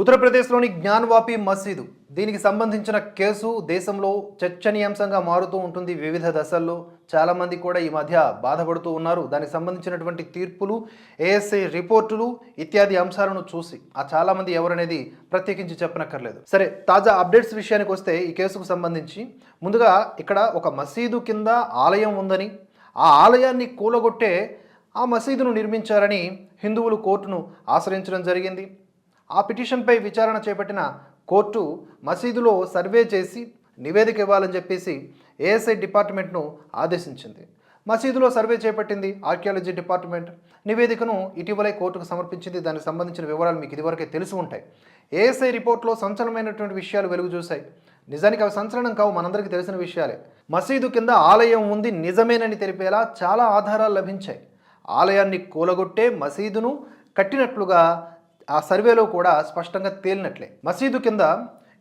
ఉత్తరప్రదేశ్లోని జ్ఞాన్వాపి మసీదు. దీనికి సంబంధించిన కేసు దేశంలో చర్చనీయాంశంగా మారుతూ ఉంటుంది వివిధ దశల్లో. చాలామంది కూడా ఈ మధ్య బాధపడుతూ ఉన్నారు. దానికి సంబంధించినటువంటి తీర్పులు ఏఎస్ఐ రిపోర్టులు ఇత్యాది అంశాలను చూసి ఆ చాలామంది ఎవరనేది ప్రత్యేకించి చెప్పనక్కర్లేదు. సరే తాజా అప్డేట్స్ విషయానికి వస్తే ఈ కేసుకు సంబంధించి ముందుగా ఇక్కడ ఒక మసీదు కింద ఆలయం ఉందని ఆ ఆలయాన్ని కూలగొట్టే ఆ మసీదును నిర్మించారని హిందువులు కోర్టును ఆశ్రయించడం జరిగింది. ఆ పిటిషన్పై విచారణ చేపట్టిన కోర్టు మసీదులో సర్వే చేసి నివేదిక ఇవ్వాలని చెప్పేసి ఏఎస్ఐ డిపార్ట్మెంట్ను ఆదేశించింది. మసీదులో సర్వే చేపట్టింది ఆర్కియాలజీ డిపార్ట్మెంట్. నివేదికను ఇటీవలే కోర్టుకు సమర్పించింది. దానికి సంబంధించిన వివరాలు మీకు ఇదివరకే తెలిసి ఉంటాయి. ఏఎస్ఐ రిపోర్ట్లో సంచలనమైనటువంటి విషయాలు వెలుగు చూశాయి. నిజానికి అవి సంచలనం కావు మనందరికీ తెలిసిన విషయాలే. మసీదు కింద ఆలయం ఉంది నిజమేనని తెలిపేలా చాలా ఆధారాలు లభించాయి. ఆలయాన్ని కూలగొట్టే మసీదును కట్టినట్లుగా ఆ సర్వేలో కూడా స్పష్టంగా తేలినట్లే. మసీదు కింద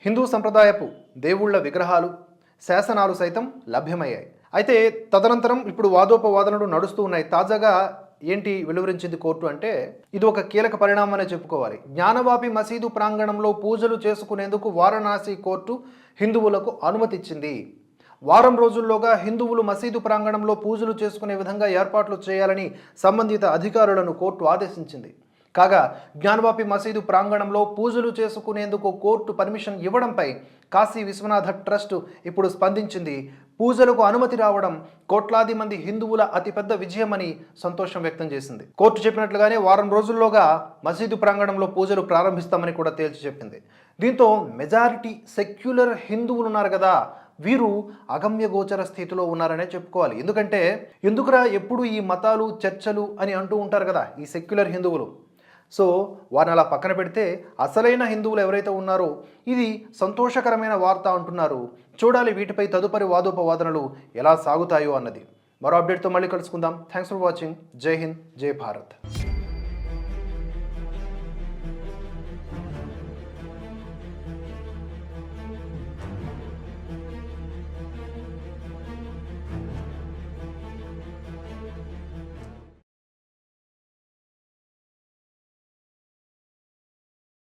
హిందూ సంప్రదాయపు దేవుళ్ళ విగ్రహాలు శాసనాలు సైతం లభ్యమయ్యాయి. అయితే తదనంతరం ఇప్పుడు వాదోపవాదనలు నడుస్తూ ఉన్నాయి. తాజాగా ఏంటి వెలువరించింది కోర్టు అంటే ఇది ఒక కీలక పరిణామమనే చెప్పుకోవాలి. జ్ఞానవాపి మసీదు ప్రాంగణంలో పూజలు చేసుకునేందుకు వారణాసి కోర్టు హిందువులకు అనుమతిచ్చింది. వారం రోజుల్లోగా హిందువులు మసీదు ప్రాంగణంలో పూజలు చేసుకునే విధంగా ఏర్పాట్లు చేయాలని సంబంధిత అధికారులను కోర్టు ఆదేశించింది. కాగా జ్ఞానవాపి మసీదు ప్రాంగణంలో పూజలు చేసుకునేందుకు కోర్టు పర్మిషన్ ఇవ్వడంపై కాశీ విశ్వనాథ ట్రస్ట్ ఇప్పుడు స్పందించింది. పూజలకు అనుమతి రావడం కోట్లాది మంది హిందువుల అతిపెద్ద విజయమని సంతోషం వ్యక్తం చేసింది. కోర్టు చెప్పినట్లుగానే వారం రోజుల్లోగా మసీదు ప్రాంగణంలో పూజలు ప్రారంభిస్తామని కూడా తేల్చి చెప్పింది. దీంతో మెజారిటీ సెక్యులర్ హిందువులు ఉన్నారు కదా వీరు అగమ్య గోచర స్థితిలో ఉన్నారనే చెప్పుకోవాలి. ఎందుకంటే ఎందుకురా ఎప్పుడు ఈ మతాలు చర్చలు అని అంటూ ఉంటారు కదా ఈ సెక్యులర్ హిందువులు? సో వారిని అలా పక్కన పెడితే అసలైన హిందువులు ఎవరైతే ఉన్నారో ఇది సంతోషకరమైన వార్త అంటున్నారు. చూడాలి వీటిపై తదుపరి వాదోపవాదనలు ఎలా సాగుతాయో అన్నది. మరో అప్డేట్తో మళ్ళీ కలుసుకుందాం. థ్యాంక్స్ ఫర్ వాచింగ్ జై హింద్ జై భారత్